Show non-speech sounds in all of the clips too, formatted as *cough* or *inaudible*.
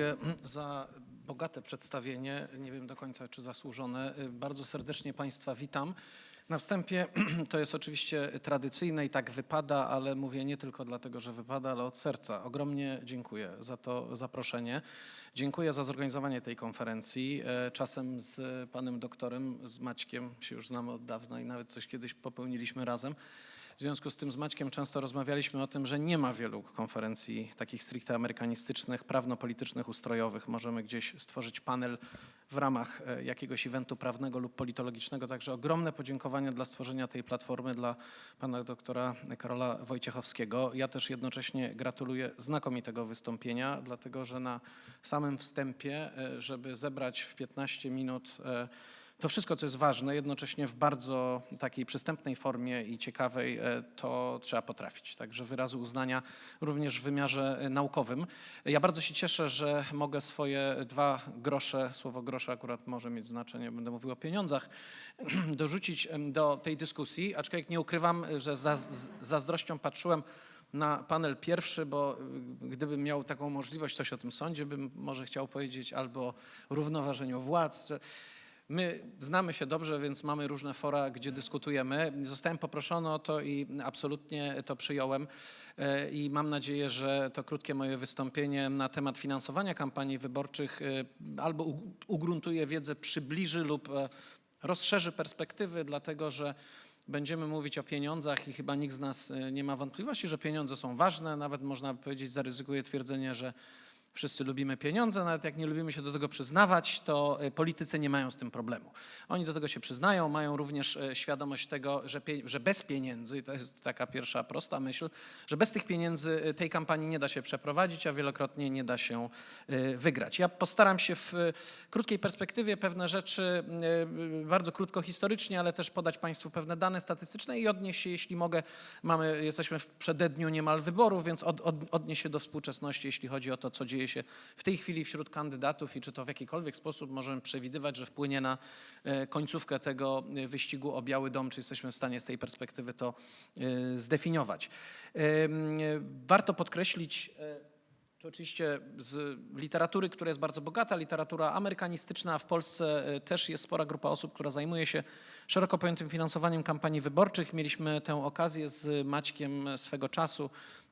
dziękuję za bogate przedstawienie. Nie wiem do końca, czy zasłużone. Bardzo serdecznie Państwa witam. Na wstępie *clears throat* to jest oczywiście tradycyjne i tak wypada, ale mówię nie tylko dlatego, że wypada, ale od serca. Ogromnie dziękuję za to zaproszenie. Dziękuję za zorganizowanie tej konferencji. E, Czasem z panem doktorem, z Maćkiem się już znamy od dawna i nawet coś kiedyś popełniliśmy razem. W związku z tym z Maćkiem często rozmawialiśmy o tym, że nie ma wielu konferencji takich stricte amerykanistycznych, prawno-politycznych, ustrojowych. Możemy gdzieś stworzyć panel w ramach e, jakiegoś eventu prawnego lub politologicznego. Także ogromne podziękowania dla stworzenia tej platformy dla pana doktora Karola Wojciechowskiego. Ja też jednocześnie gratuluję znakomitego wystąpienia, dlatego że na samym wstępie, e, żeby zebrać w 15 minut e, to wszystko, co jest ważne, jednocześnie w bardzo takiej przystępnej formie i ciekawej, e, to trzeba potrafić. Także wyrazu uznania również w wymiarze e, naukowym. Ja bardzo się cieszę, że mogę swoje dwa grosze, słowo grosze akurat może mieć znaczenie, będę mówił o pieniądzach, *clears throat* dorzucić do tej dyskusji, aczkolwiek nie ukrywam, że za, z zazdrością patrzyłem na panel pierwszy, bo y, gdybym miał taką możliwość, coś o tym sądzie, bym może chciał powiedzieć albo równoważeniu władz. My znamy się dobrze, więc mamy różne fora, gdzie dyskutujemy. Zostałem poproszony o to i absolutnie to przyjąłem. E, I mam nadzieję, że to krótkie moje wystąpienie na temat finansowania kampanii wyborczych e, albo ugruntuje wiedzę, przybliży lub e, rozszerzy perspektywy, dlatego że będziemy mówić o pieniądzach i chyba nikt z nas nie ma wątpliwości, że pieniądze są ważne. Nawet można powiedzieć, zaryzykuję twierdzenie, że Wszyscy lubimy pieniądze, nawet jak nie lubimy się do tego przyznawać, to e, politycy nie mają z tym problemu. Oni do tego się przyznają, mają również e, świadomość tego, że, że bez pieniędzy, i to jest taka pierwsza prosta myśl, że bez tych pieniędzy e, tej kampanii nie da się przeprowadzić, a wielokrotnie nie da się wygrać. Ja postaram się w krótkiej perspektywie pewne rzeczy, bardzo krótko historycznie, ale też podać Państwu pewne dane statystyczne i odnieść się, jeśli mogę, mamy, jesteśmy w przededniu niemal wyborów, więc od, od, odnieść się do współczesności, jeśli chodzi o to, co dzieje się w tej chwili wśród kandydatów i czy to w jakikolwiek sposób możemy przewidywać, że wpłynie na e, końcówkę tego e, wyścigu o Biały Dom, czy jesteśmy w stanie z tej perspektywy to e, zdefiniować. Warto podkreślić, to oczywiście z literatury, która jest bardzo bogata, literatura amerykanistyczna, w Polsce też jest spora grupa osób, która zajmuje się szeroko pojętym finansowaniem kampanii wyborczych. Mieliśmy tę okazję z Maćkiem swego czasu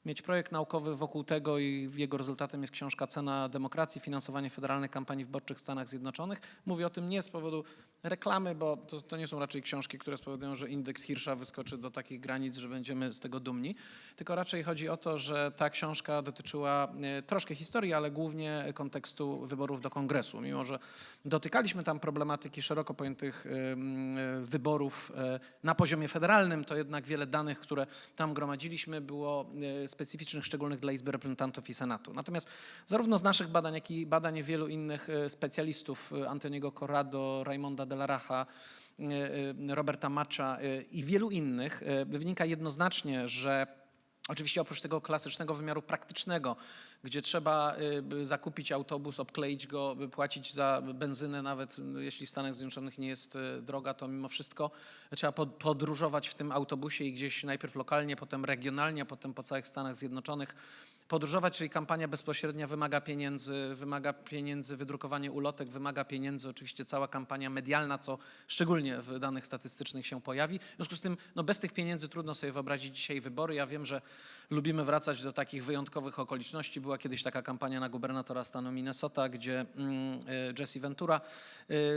mieć projekt naukowy wokół tego i jego rezultatem jest książka Cena demokracji, finansowanie federalnych kampanii wyborczych w Stanach Zjednoczonych. Mówię o tym nie z powodu reklamy, bo to, to nie są raczej książki, które spowodują, że indeks Hirscha wyskoczy do takich granic, że będziemy z tego dumni, tylko raczej chodzi o to, że ta książka dotyczyła e, troszkę historii, ale głównie kontekstu wyborów do kongresu. Mimo, że dotykaliśmy tam problematyki szeroko pojętych em, e, wyborów e, na poziomie federalnym, to jednak wiele danych, które tam gromadziliśmy, było e, specyficznych, szczególnych dla Izby Reprezentantów i Senatu. Natomiast zarówno z naszych badań, jak i badań wielu innych e, specjalistów, e, Antoniego Corrado, Raimonda de la Racha, e, e, Roberta Macza e, i wielu innych, wynika jednoznacznie, że Oczywiście oprócz tego klasycznego wymiaru praktycznego, gdzie trzeba y, zakupić autobus, obkleić go, płacić za benzynę, nawet y, jeśli w Stanach Zjednoczonych nie jest y, droga, to mimo wszystko trzeba pod- podróżować w tym autobusie i gdzieś najpierw lokalnie, potem regionalnie, potem po całych Stanach Zjednoczonych podróżować, czyli kampania bezpośrednia wymaga pieniędzy, wymaga pieniędzy, wydrukowanie ulotek wymaga pieniędzy, oczywiście cała kampania medialna, co szczególnie w danych statystycznych się pojawi. W związku z tym no bez tych pieniędzy trudno sobie wyobrazić dzisiaj wybory. Ja wiem, że lubimy wracać do takich wyjątkowych okoliczności. Była kiedyś taka kampania na gubernatora stanu Minnesota, gdzie mm, y, Jesse Ventura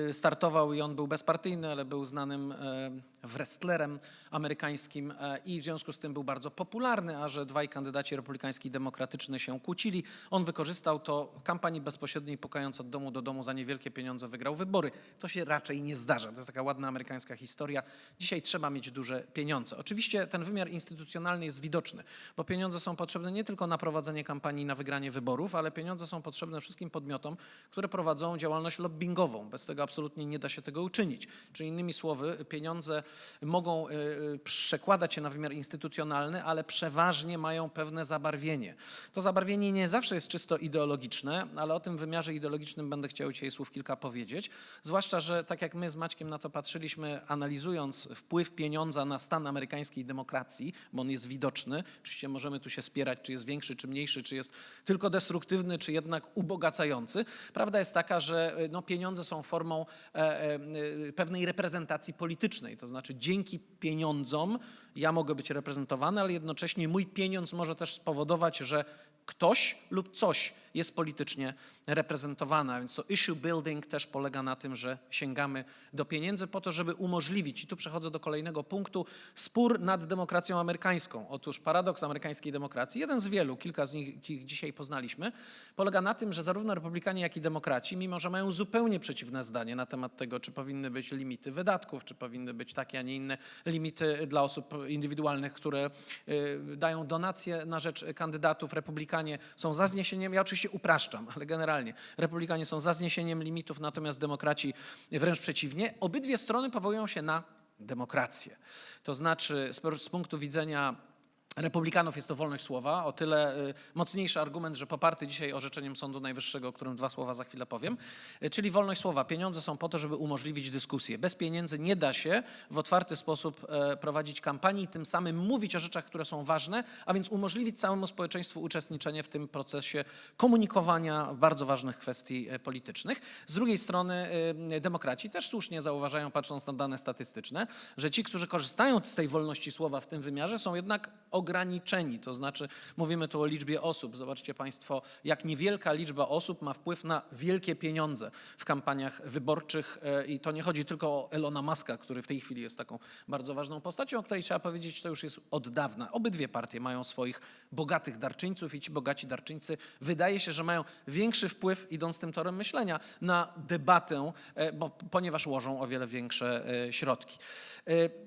y, startował i on był bezpartyjny, ale był znanym e, wrestlerem amerykańskim e, i w związku z tym był bardzo popularny, a że dwaj kandydaci republikański i demokratyczny się kłócili, on wykorzystał to w kampanii bezpośredniej, pukając od domu do domu za niewielkie pieniądze, wygrał wybory. To się raczej nie zdarza. To jest taka ładna amerykańska historia. Dzisiaj trzeba mieć duże pieniądze. Oczywiście ten wymiar instytucjonalny jest widoczny, bo pieniądze są potrzebne nie tylko na prowadzenie kampanii, na wygranie wyborów, ale pieniądze są potrzebne wszystkim podmiotom, które prowadzą działalność lobbyingową. Bez tego absolutnie nie da się tego uczynić. Czyli innymi słowy, pieniądze mogą y, y, przekładać się na wymiar instytucjonalny, ale przeważnie mają pewne zabarwienie. To zabarwienie nie zawsze jest czysto ideologiczne, ale o tym wymiarze ideologicznym będę chciał dzisiaj słów kilka powiedzieć. Zwłaszcza, że tak jak my z Maćkiem na to patrzyliśmy, analizując wpływ pieniądza na stan amerykańskiej demokracji, bo on jest widoczny, oczywiście możemy tu się spierać, czy jest większy, czy mniejszy, czy jest tylko destruktywny, czy jednak ubogacający. Prawda jest taka, że e, no, pieniądze są formą e, e, pewnej reprezentacji politycznej. To znaczy dzięki pieniądzom ja mogę być reprezentowany, ale jednocześnie mój pieniądz może też spowodować, że ktoś lub coś jest politycznie reprezentowane. A Więc to issue building też polega na tym, że sięgamy do pieniędzy po to, żeby umożliwić, i tu przechodzę do kolejnego punktu, spór nad demokracją amerykańską. Otóż paradoks amerykańskiej demokracji, jeden z wielu, kilka z nich ich dzisiaj poznaliśmy, polega na tym, że zarówno republikanie, jak i demokraci, mimo że mają zupełnie przeciwne zdanie na temat tego, czy powinny być limity wydatków, czy powinny być takie, a nie inne limity dla osób indywidualnych, które y, dają donacje na rzecz kandydatów. Republikanie są za zniesieniem, ja oczywiście upraszczam, ale generalnie republikanie są za zniesieniem limitów, natomiast demokraci wręcz przeciwnie. Obydwie strony powołują się na demokrację. To znaczy z, z punktu widzenia Republikanów jest to wolność słowa, o tyle y, mocniejszy argument, że poparty dzisiaj orzeczeniem Sądu Najwyższego, o którym dwa słowa za chwilę powiem, y, czyli wolność słowa. Pieniądze są po to, żeby umożliwić dyskusję. Bez pieniędzy nie da się w otwarty sposób e, prowadzić kampanii tym samym mówić o rzeczach, które są ważne, a więc umożliwić całemu społeczeństwu uczestniczenie w tym procesie komunikowania w bardzo ważnych kwestii e, politycznych. Z drugiej strony y, demokraci też słusznie zauważają, patrząc na dane statystyczne, że ci, którzy korzystają z tej wolności słowa w tym wymiarze, są jednak ograniczeni. To znaczy, mówimy tu o liczbie osób. Zobaczcie Państwo, jak niewielka liczba osób ma wpływ na wielkie pieniądze w kampaniach wyborczych. E, I to nie chodzi tylko o Elona Muska, który w tej chwili jest taką bardzo ważną postacią, o której trzeba powiedzieć, to już jest od dawna. Obydwie partie mają swoich bogatych darczyńców i ci bogaci darczyńcy wydaje się, że mają większy wpływ, idąc tym torem myślenia, na debatę, e, bo, ponieważ łożą o wiele większe e, środki.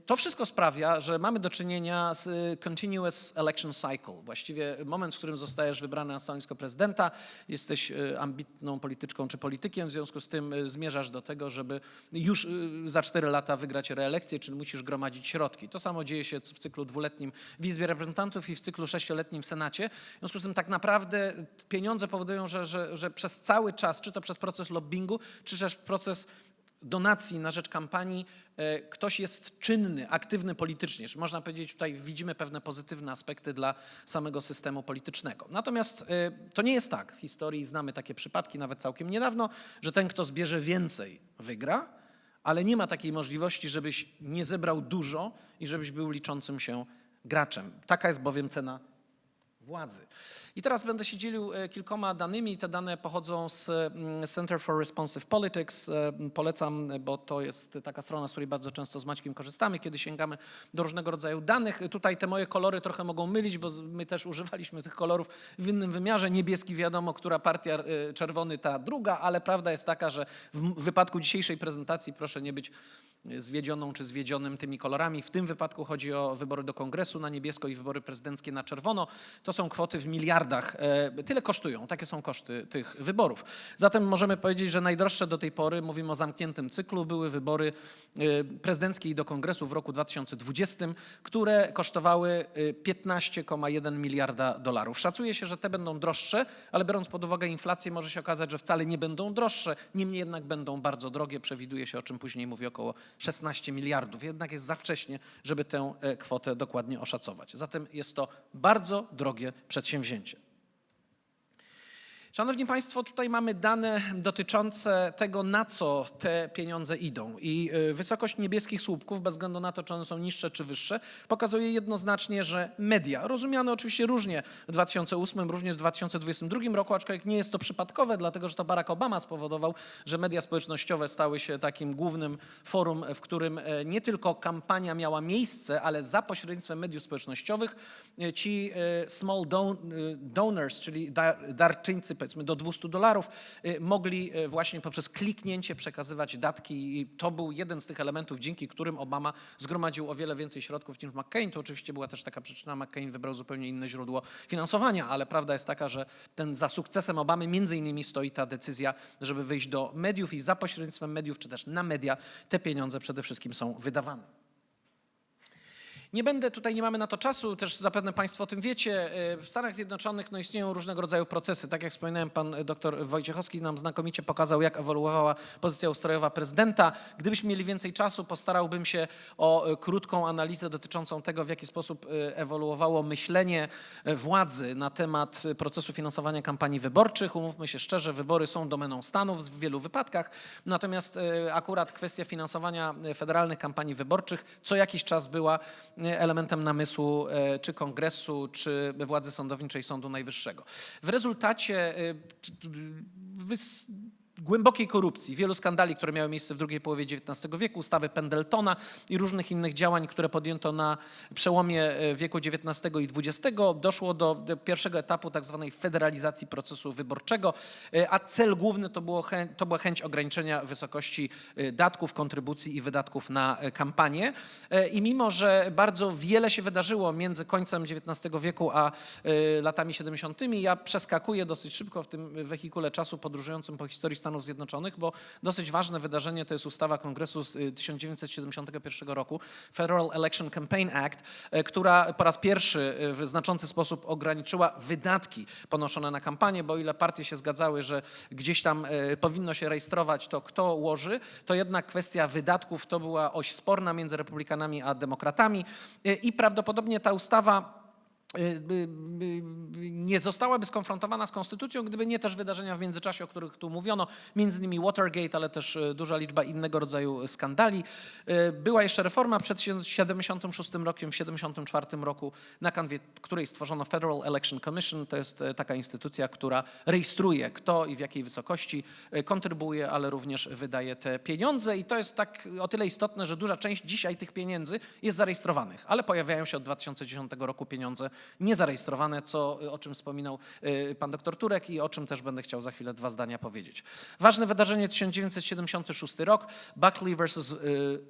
To wszystko sprawia, że mamy do czynienia z e, continuous election cycle. Właściwie moment, w którym zostajesz wybrany na stanowisko prezydenta, jesteś e, ambitną polityczką czy politykiem, w związku z tym e, zmierzasz do tego, żeby już e, za cztery lata wygrać reelekcję, czyli musisz gromadzić środki. To samo dzieje się w cyklu dwuletnim w Izbie Reprezentantów i w cyklu sześcioletnim w Senacie. W związku z tym tak naprawdę pieniądze powodują, że, że, że przez cały czas, czy to przez proces lobbingu, czy też proces donacji na rzecz kampanii e, ktoś jest czynny, aktywny politycznie. Można powiedzieć, tutaj widzimy pewne pozytywne aspekty dla samego systemu politycznego. Natomiast e, to nie jest tak. W historii znamy takie przypadki, nawet całkiem niedawno, że ten, kto zbierze więcej, wygra, ale nie ma takiej możliwości, żebyś nie zebrał dużo i żebyś był liczącym się graczem. Taka jest bowiem cena władzy. I teraz będę się dzielił e, kilkoma danymi. Te dane pochodzą z mm, Center for Responsive Politics. E, Polecam, bo to jest taka strona, z której bardzo często z Maćkiem korzystamy, kiedy sięgamy do różnego rodzaju danych. Tutaj te moje kolory trochę mogą mylić, bo my też używaliśmy tych kolorów w innym wymiarze. Niebieski wiadomo, która partia, e, czerwony ta druga, ale prawda jest taka, że w wypadku dzisiejszej prezentacji proszę nie być zwiedzioną czy zwiedzionym tymi kolorami. W tym wypadku chodzi o wybory do kongresu na niebiesko i wybory prezydenckie na czerwono. To są kwoty w miliardach. E, Tyle kosztują, takie są koszty tych wyborów. Zatem możemy powiedzieć, że najdroższe do tej pory, mówimy o zamkniętym cyklu, były wybory e, prezydenckie i do kongresu w roku 2020, które kosztowały e, 15,1 miliarda dolarów. Szacuje się, że te będą droższe, ale biorąc pod uwagę inflację, może się okazać, że wcale nie będą droższe. Niemniej jednak będą bardzo drogie. Przewiduje się, o czym później mówi, około 16 miliardów. Jednak jest za wcześnie, żeby tę e, kwotę dokładnie oszacować. Zatem jest to bardzo drogie przedsięwzięcie. Szanowni Państwo, tutaj mamy dane dotyczące tego, na co te pieniądze idą. I y, wysokość niebieskich słupków, bez względu na to, czy one są niższe czy wyższe, pokazuje jednoznacznie, że media, rozumiane oczywiście różnie w 2008, również w 2022 roku, aczkolwiek nie jest to przypadkowe, dlatego że to Barack Obama spowodował, że media społecznościowe stały się takim głównym forum, w którym e, nie tylko kampania miała miejsce, ale za pośrednictwem mediów społecznościowych e, ci e, small don- donors, czyli dar- darczyńcy powiedzmy do 200 dolarów, e, mogli e, właśnie poprzez kliknięcie przekazywać datki i to był jeden z tych elementów, dzięki którym Obama zgromadził o wiele więcej środków niż McCain. To oczywiście była też taka przyczyna, McCain wybrał zupełnie inne źródło finansowania, ale prawda jest taka, że ten za sukcesem Obamy między innymi stoi ta decyzja, żeby wyjść do mediów i za pośrednictwem mediów, czy też na media te pieniądze przede wszystkim są wydawane. Nie będę tutaj, nie mamy na to czasu, też zapewne Państwo o tym wiecie. E, W Stanach Zjednoczonych no, istnieją różnego rodzaju procesy. Tak jak wspominałem, pan e, dr Wojciechowski nam znakomicie pokazał, jak ewoluowała pozycja ustrojowa prezydenta. Gdybyśmy mieli więcej czasu, postarałbym się o e, krótką analizę dotyczącą tego, w jaki sposób ewoluowało myślenie władzy na temat procesu finansowania kampanii wyborczych. Umówmy się szczerze, wybory są domeną Stanów w wielu wypadkach, natomiast akurat kwestia finansowania federalnych kampanii wyborczych co jakiś czas była elementem namysłu e, czy kongresu, czy władzy sądowniczej Sądu Najwyższego. W rezultacie e, głębokiej korupcji, wielu skandali, które miały miejsce w drugiej połowie XIX wieku, ustawy Pendletona i różnych innych działań, które podjęto na przełomie e, wieku XIX i XX, doszło do pierwszego etapu tak zwanej federalizacji procesu wyborczego, e, a cel główny to, było to była chęć ograniczenia wysokości e, datków, kontrybucji i wydatków na kampanię. I mimo, że bardzo wiele się wydarzyło między końcem XIX wieku a latami 70., ja przeskakuję dosyć szybko w tym wehikule czasu podróżującym po historii Stanów Zjednoczonych, bo dosyć ważne wydarzenie to jest ustawa Kongresu z y, 1971 roku, Federal Election Campaign Act, e, która po raz pierwszy e, w znaczący sposób ograniczyła wydatki ponoszone na kampanię, bo ile partie się zgadzały, że gdzieś tam powinno się rejestrować to, kto łoży, to jednak kwestia wydatków to była oś sporna między republikanami a demokratami i prawdopodobnie ta ustawa y, nie zostałaby skonfrontowana z konstytucją, gdyby nie też wydarzenia w międzyczasie, o których tu mówiono, między innymi Watergate, ale też y, duża liczba innego rodzaju skandali. Y, Była jeszcze reforma przed 76 rokiem, w 74 roku, na kanwie której stworzono Federal Election Commission. To jest y, taka instytucja, która rejestruje kto i w jakiej wysokości y, kontrybuuje, ale również wydaje te pieniądze i to jest tak o tyle istotne, że duża część dzisiaj tych pieniędzy jest zarejestrowanych, ale pojawiają się od 2010 roku pieniądze niezarejestrowane, co, o czym wspominał y, pan doktor Turek i o czym też będę chciał za chwilę dwa zdania powiedzieć. Ważne wydarzenie 1976 rok, Buckley versus y,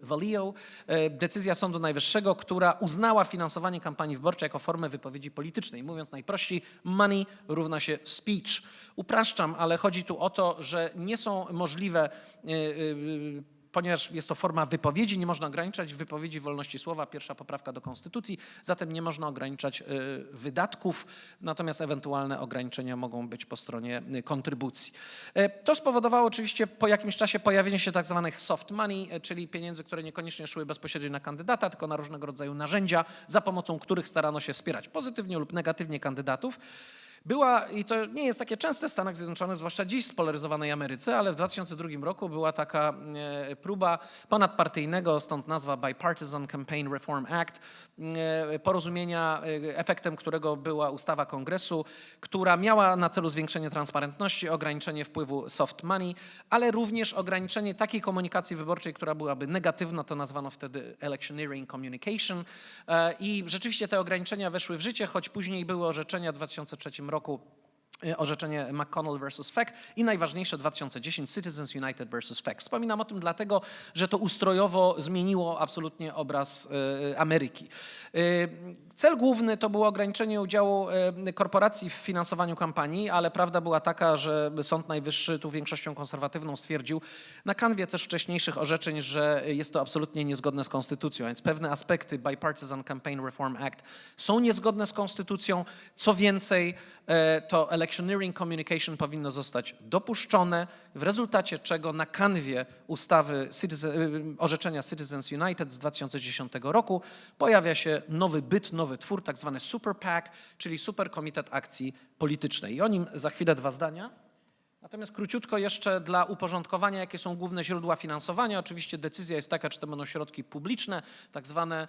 Valeo, y, decyzja Sądu Najwyższego, która uznała finansowanie kampanii wyborczej jako formę wypowiedzi politycznej. Mówiąc najprościej, money równa się speech. Upraszczam, ale chodzi tu o to, że nie są możliwe y, y, ponieważ jest to forma wypowiedzi, nie można ograniczać wypowiedzi wolności słowa, pierwsza poprawka do konstytucji, zatem nie można ograniczać y, wydatków, natomiast ewentualne ograniczenia mogą być po stronie y, kontrybucji. E, To spowodowało oczywiście po jakimś czasie pojawienie się tak zwanych soft money, czyli pieniędzy, które niekoniecznie szły bezpośrednio na kandydata, tylko na różnego rodzaju narzędzia, za pomocą których starano się wspierać pozytywnie lub negatywnie kandydatów. Była, i to nie jest takie częste w Stanach Zjednoczonych, zwłaszcza dziś spolaryzowanej Ameryce, ale w 2002 roku była taka e, próba ponadpartyjnego, stąd nazwa Bipartisan Campaign Reform Act, e, porozumienia, e, efektem którego była ustawa kongresu, która miała na celu zwiększenie transparentności, ograniczenie wpływu soft money, ale również ograniczenie takiej komunikacji wyborczej, która byłaby negatywna, to nazwano wtedy electioneering communication. I rzeczywiście te ograniczenia weszły w życie, choć później były orzeczenia w 2003 roku roku orzeczenie McConnell versus Feck i najważniejsze 2010 Citizens United versus Feck. Wspominam o tym dlatego, że to ustrojowo zmieniło absolutnie obraz e, Ameryki. E, Cel główny to było ograniczenie udziału korporacji w finansowaniu kampanii, ale prawda była taka, że Sąd Najwyższy tu większością konserwatywną stwierdził na kanwie też wcześniejszych orzeczeń, że jest to absolutnie niezgodne z konstytucją, więc pewne aspekty Bipartisan Campaign Reform Act są niezgodne z konstytucją. Co więcej, to electioneering communication powinno zostać dopuszczone, w rezultacie czego na kanwie ustawy Citizen, y, orzeczenia Citizens United z 2010 roku pojawia się nowy byt, nowy twór, tak zwany Super PAC, czyli Super Komitet Akcji Politycznej. I o nim za chwilę dwa zdania. Natomiast króciutko jeszcze dla uporządkowania, jakie są główne źródła finansowania. Oczywiście decyzja jest taka, czy to będą środki publiczne, tak zwane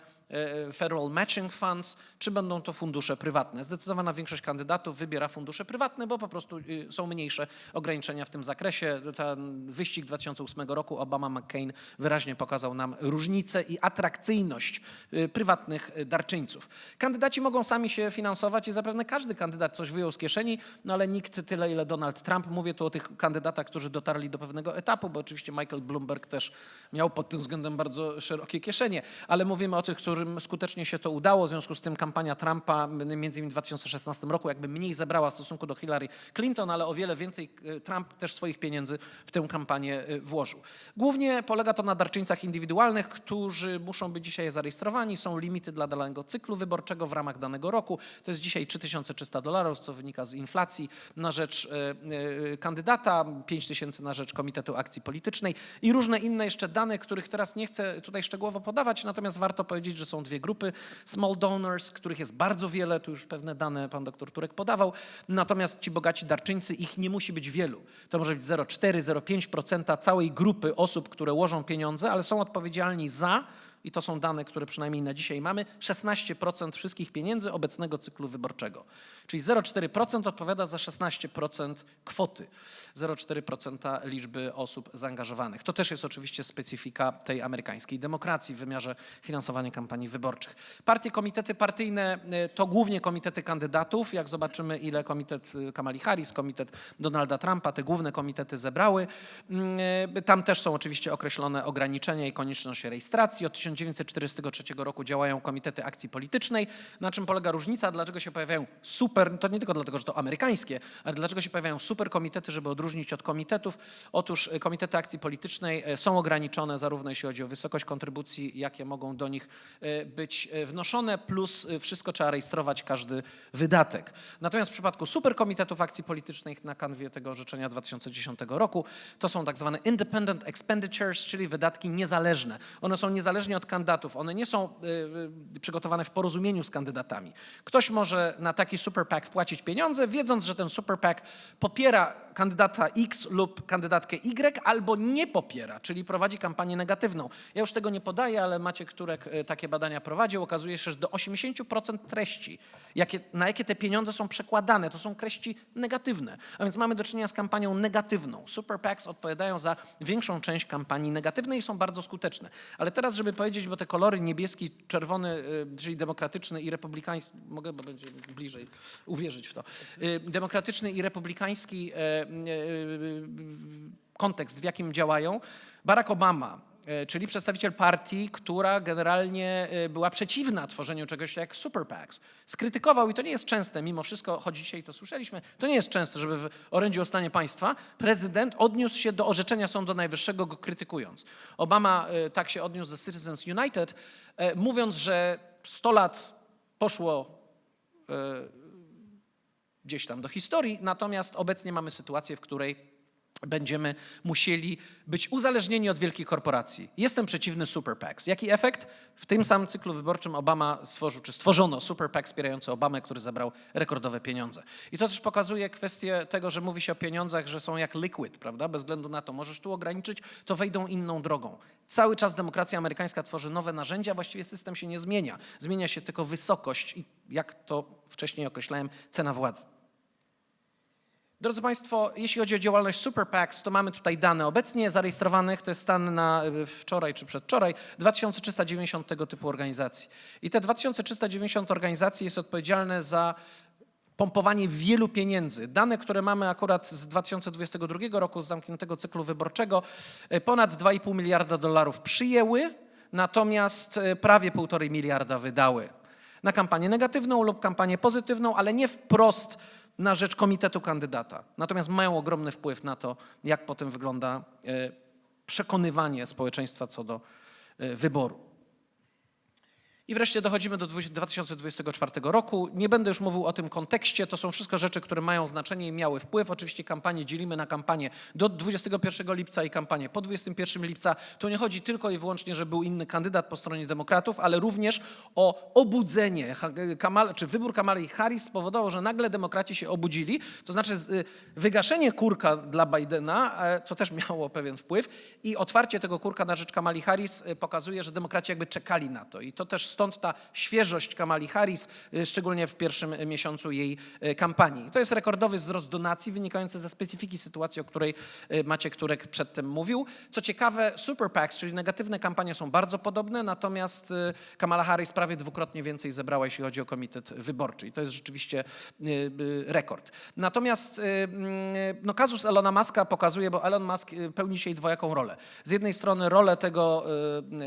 federal matching funds, czy będą to fundusze prywatne. Zdecydowana większość kandydatów wybiera fundusze prywatne, bo po prostu y, są mniejsze ograniczenia w tym zakresie. Ten wyścig 2008 roku Obama-McCain wyraźnie pokazał nam różnicę i atrakcyjność y, prywatnych y, darczyńców. Kandydaci mogą sami się finansować i zapewne każdy kandydat coś wyjął z kieszeni, no ale nikt tyle, ile Donald Trump. Mówię tu o tych kandydatach, którzy dotarli do pewnego etapu, bo oczywiście Michael Bloomberg też miał pod tym względem bardzo szerokie kieszenie, ale mówimy o tych, którym skutecznie się to udało. W związku z tym kampania Trumpa między innymi w 2016 roku jakby mniej zebrała w stosunku do Hillary Clinton, ale o wiele więcej e, Trump też swoich pieniędzy w tę kampanię e, włożył. Głównie polega to na darczyńcach indywidualnych, którzy muszą być dzisiaj zarejestrowani. Są limity dla danego cyklu wyborczego w ramach danego roku. To jest dzisiaj 3300 dolarów, co wynika z inflacji na rzecz e, kandydata, 5000 na rzecz Komitetu Akcji Politycznej i różne inne jeszcze dane, których teraz nie chcę tutaj szczegółowo podawać, natomiast warto powiedzieć, że są dwie grupy small donors, których jest bardzo wiele, tu już pewne dane pan doktor Turek podawał, natomiast ci bogaci darczyńcy, ich nie musi być wielu. To może być 0,4-0,5% całej grupy osób, które łożą pieniądze, ale są odpowiedzialni za i to są dane, które przynajmniej na dzisiaj mamy, 16% wszystkich pieniędzy obecnego cyklu wyborczego. Czyli 0,4% odpowiada za 16% kwoty, 0,4% liczby osób zaangażowanych. To też jest oczywiście specyfika tej amerykańskiej demokracji w wymiarze finansowania kampanii wyborczych. Partie, komitety partyjne y, to głównie komitety kandydatów. Jak zobaczymy, ile komitet y, Kamali Harris, komitet Donalda Trumpa, te główne komitety zebrały. Y, Tam też są oczywiście określone ograniczenia i konieczność rejestracji. Od 1943 roku działają komitety akcji politycznej. Na czym polega różnica? Dlaczego się pojawiają super, to nie tylko dlatego, że to amerykańskie, ale dlaczego się pojawiają super komitety, żeby odróżnić od komitetów? Otóż y, komitety akcji politycznej y, są ograniczone zarówno jeśli chodzi o wysokość kontrybucji, jakie mogą do nich y, być wnoszone, plus wszystko trzeba rejestrować, każdy wydatek. Natomiast w przypadku superkomitetów akcji politycznych na kanwie tego orzeczenia 2010 roku, to są tak zwane independent expenditures, czyli wydatki niezależne. One są niezależnie od kandydatów, one nie są y, y, przygotowane w porozumieniu z kandydatami. Ktoś może na taki super PAC wpłacić pieniądze, wiedząc, że ten super PAC popiera kandydata X lub kandydatkę Y, albo nie popiera, czyli prowadzi kampanię negatywną. Ja już tego nie podaję, ale Maciek Turek y, takie badania prowadził. Okazuje się, że do 80% treści, jakie, na jakie te pieniądze są przekładane, to są treści negatywne. A więc mamy do czynienia z kampanią negatywną. Super PACs odpowiadają za większą część kampanii negatywnej i są bardzo skuteczne. Ale teraz, żeby powiedzieć, bo te kolory niebieski, czerwony, y, czyli demokratyczny i republikański, mogę, bo będzie bliżej uwierzyć w to, y, demokratyczny i republikański kontekst, w jakim działają. Barack Obama, e, czyli przedstawiciel partii, która generalnie e, była przeciwna tworzeniu czegoś jak super PACs. Skrytykował, i to nie jest częste, mimo wszystko, choć dzisiaj to słyszeliśmy, to nie jest częste, żeby w orędziu o stanie państwa prezydent odniósł się do orzeczenia Sądu Najwyższego, go krytykując. Obama e, tak się odniósł do Citizens United, e, mówiąc, że 100 lat poszło e, gdzieś tam do historii, natomiast obecnie mamy sytuację, w której będziemy musieli być uzależnieni od wielkich korporacji. Jestem przeciwny super PACs. Jaki efekt? W tym samym cyklu wyborczym Obama stworzył, czy stworzono super PAC wspierający Obamę, który zabrał rekordowe pieniądze. I to też pokazuje kwestię tego, że mówi się o pieniądzach, że są jak liquid, prawda? Bez względu na to, możesz tu ograniczyć, to wejdą inną drogą. Cały czas demokracja amerykańska tworzy nowe narzędzia, właściwie system się nie zmienia. Zmienia się tylko wysokość i, jak to wcześniej określałem, cena władzy. Drodzy Państwo, jeśli chodzi o działalność Super PACs, to mamy tutaj dane obecnie zarejestrowanych, to jest stan na y, wczoraj czy przedwczoraj, 2390 tego typu organizacji. I te 2390 organizacji jest odpowiedzialne za pompowanie wielu pieniędzy. Dane, które mamy akurat z 2022 roku, z zamkniętego cyklu wyborczego, y, ponad 2,5 miliarda dolarów przyjęły, natomiast y, prawie 1,5 miliarda wydały na kampanię negatywną lub kampanię pozytywną, ale nie wprost na rzecz komitetu kandydata. Natomiast mają ogromny wpływ na to, jak potem wygląda e, przekonywanie społeczeństwa co do e, wyboru. I wreszcie dochodzimy do 2024 roku. Nie będę już mówił o tym kontekście, to są wszystko rzeczy, które mają znaczenie i miały wpływ. Oczywiście kampanię dzielimy na kampanię do 21 lipca i kampanię po 21 lipca. To nie chodzi tylko i wyłącznie, że był inny kandydat po stronie demokratów, ale również o obudzenie. Czy wybór Kamali Harris spowodował, że nagle demokraci się obudzili. To znaczy y, wygaszenie kurka dla Bidena, e, co też miało pewien wpływ i otwarcie tego kurka na rzecz Kamali Harris y, pokazuje, że demokraci jakby czekali na to. I to też stąd ta świeżość Kamali Harris, y, szczególnie w pierwszym miesiącu jej y, kampanii. To jest rekordowy wzrost donacji wynikający ze specyfiki sytuacji, o której y, Maciek Turek przedtem mówił. Co ciekawe, super PACs, czyli negatywne kampanie są bardzo podobne, natomiast Kamala Harris prawie dwukrotnie więcej zebrała, jeśli chodzi o komitet wyborczy. I to jest rzeczywiście rekord. Natomiast mm, no, kazus Elona Muska pokazuje, bo Elon Musk pełni dzisiaj dwojaką rolę. Z jednej strony rolę tego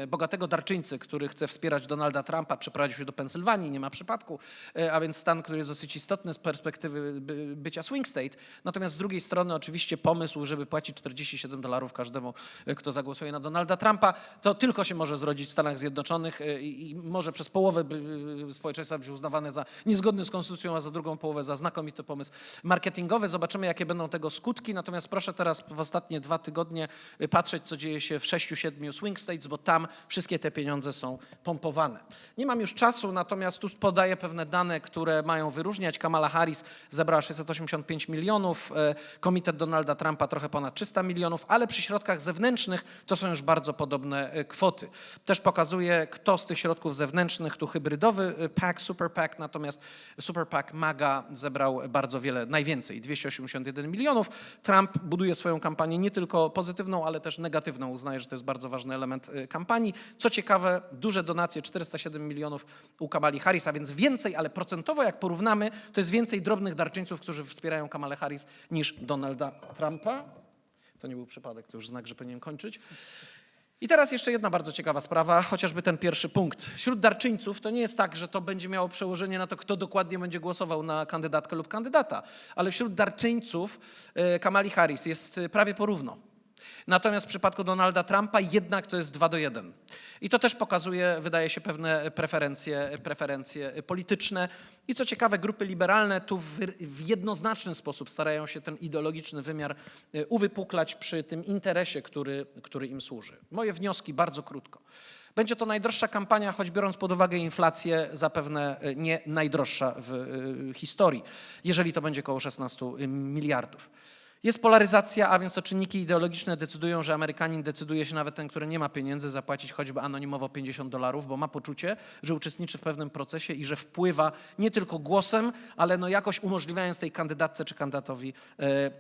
bogatego darczyńcy, który chce wspierać Donalda Trumpa, przeprowadził się do Pensylwanii, nie ma przypadku, y, a więc stan, który jest dosyć istotny z perspektywy by, bycia swing state. Natomiast z drugiej strony oczywiście pomysł, żeby płacić 47 dolarów każdemu, y, kto zagłosuje na Donalda Trumpa, to tylko się może zrodzić w Stanach Zjednoczonych y, i, może przez połowę społeczeństwa być uznawane za niezgodny z konstytucją, a za drugą połowę za znakomity pomysł marketingowy. Zobaczymy, jakie będą tego skutki. Natomiast proszę teraz w ostatnie dwa tygodnie patrzeć, co dzieje się w sześciu, siedmiu swing states, bo tam wszystkie te pieniądze są pompowane. Nie mam już czasu, natomiast tu podaję pewne dane, które mają wyróżniać. Kamala Harris zebrała 685 milionów, e, komitet Donalda Trumpa trochę ponad 300 milionów, ale przy środkach zewnętrznych to są już bardzo podobne e, kwoty. Też pokazuje, kto z tych środków zewnętrznych, tu hybrydowy e, PAC, Super PAC, natomiast Super PAC MAGA zebrał bardzo wiele, najwięcej, 281 milionów. Trump buduje swoją kampanię nie tylko pozytywną, ale też negatywną. Uznaje, że to jest bardzo ważny element kampanii. Co ciekawe, duże donacje, 407 milionów u Kamali Harris, a więc więcej, ale procentowo jak porównamy, to jest więcej drobnych darczyńców, którzy wspierają Kamalę Harris niż Donalda Trumpa. To nie był przypadek, to już znak, że powinienem kończyć. I teraz jeszcze jedna bardzo ciekawa sprawa, chociażby ten pierwszy punkt. Wśród darczyńców to nie jest tak, że to będzie miało przełożenie na to, kto dokładnie będzie głosował na kandydatkę lub kandydata, ale wśród darczyńców e, Kamali Harris jest prawie porówno. Natomiast w przypadku Donalda Trumpa jednak to jest 2 do 1. I to też pokazuje, wydaje się, pewne preferencje, preferencje polityczne. I co ciekawe, grupy liberalne tu w, w jednoznaczny sposób starają się ten ideologiczny wymiar e, uwypuklać przy tym interesie, który, który im służy. Moje wnioski bardzo krótko. Będzie to najdroższa kampania, choć biorąc pod uwagę inflację, zapewne e, nie najdroższa w e, historii, jeżeli to będzie około 16 miliardów. Jest polaryzacja, a więc to czynniki ideologiczne decydują, że Amerykanin decyduje się nawet ten, który nie ma pieniędzy, zapłacić choćby anonimowo 50 dolarów, bo ma poczucie, że uczestniczy w pewnym procesie i że wpływa nie tylko głosem, ale no jakoś umożliwiając tej kandydatce czy kandydatowi e,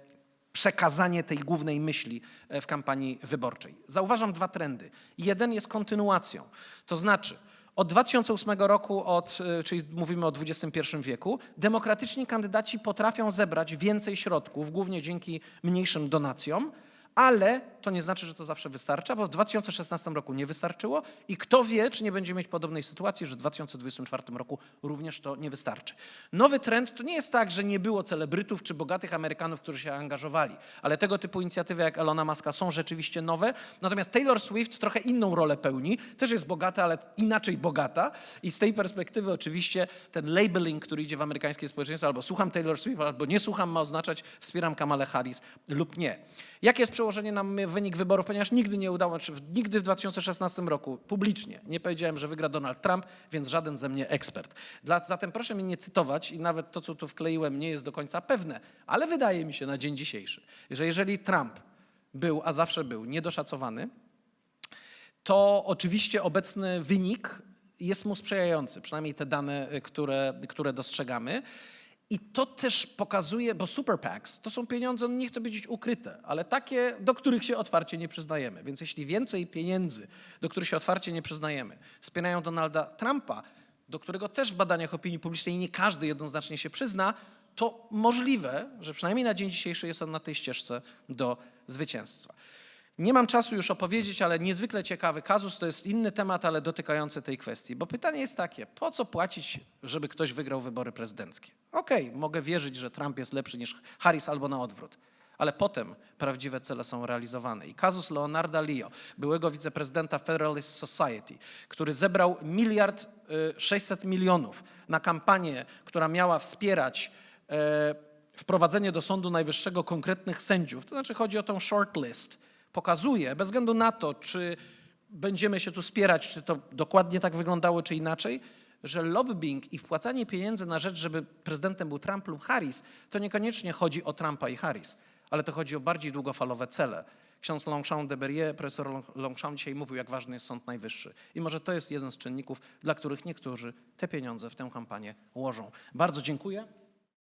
przekazanie tej głównej myśli e, w kampanii wyborczej. Zauważam dwa trendy. Jeden jest kontynuacją, to znaczy od 2008 roku, od, y, czyli mówimy o XXI wieku, demokratyczni kandydaci potrafią zebrać więcej środków, głównie dzięki mniejszym donacjom, ale to nie znaczy, że to zawsze wystarcza, bo w 2016 roku nie wystarczyło i kto wie, czy nie będzie mieć podobnej sytuacji, że w 2024 roku również to nie wystarczy. Nowy trend to nie jest tak, że nie było celebrytów czy bogatych Amerykanów, którzy się angażowali, ale tego typu inicjatywy jak Elona Muska są rzeczywiście nowe. Natomiast Taylor Swift trochę inną rolę pełni, też jest bogata, ale inaczej bogata i z tej perspektywy oczywiście ten labeling, który idzie w amerykańskie społeczeństwo, albo słucham Taylor Swift, albo nie słucham, ma oznaczać wspieram Kamalę Harris lub nie. Jakie jest przełożenie na wynik wyborów, ponieważ nigdy nie udało, czy nigdy w 2016 roku publicznie nie powiedziałem, że wygra Donald Trump, więc żaden ze mnie ekspert. Dla, zatem proszę mnie nie cytować i nawet to, co tu wkleiłem, nie jest do końca pewne, ale wydaje mi się na dzień dzisiejszy, że jeżeli Trump był, a zawsze był, niedoszacowany, to oczywiście obecny wynik jest mu sprzyjający, przynajmniej te dane, które, które dostrzegamy. I to też pokazuje, bo super PACs to są pieniądze, nie chcę powiedzieć ukryte, ale takie, do których się otwarcie nie przyznajemy. Więc jeśli więcej pieniędzy, do których się otwarcie nie przyznajemy, wspierają Donalda Trumpa, do którego też w badaniach opinii publicznej nie każdy jednoznacznie się przyzna, to możliwe, że przynajmniej na dzień dzisiejszy jest on na tej ścieżce do zwycięstwa. Nie mam czasu już opowiedzieć, ale niezwykle ciekawy kazus to jest inny temat, ale dotykający tej kwestii. Bo pytanie jest takie, po co płacić, żeby ktoś wygrał wybory prezydenckie? Okej, mogę wierzyć, że Trump jest lepszy niż Harris albo na odwrót. Ale potem prawdziwe cele są realizowane. I kazus Leonarda Leo, byłego wiceprezydenta Federalist Society, który zebrał miliard y, 600 milionów na kampanię, która miała wspierać e, wprowadzenie do Sądu Najwyższego konkretnych sędziów, to znaczy chodzi o tą shortlist, pokazuje, bez względu na to, czy będziemy się tu spierać, czy to dokładnie tak wyglądało, czy inaczej, że lobbying i wpłacanie pieniędzy na rzecz, żeby prezydentem był Trump lub Harris, to niekoniecznie chodzi o Trumpa i Harris, ale to chodzi o bardziej długofalowe cele, Ksiądz Longchamp de Berrier, profesor Long- Longchamp dzisiaj mówił, jak ważny jest Sąd Najwyższy. I może to jest jeden z czynników, dla których niektórzy te pieniądze w tę kampanię łożą. Bardzo dziękuję.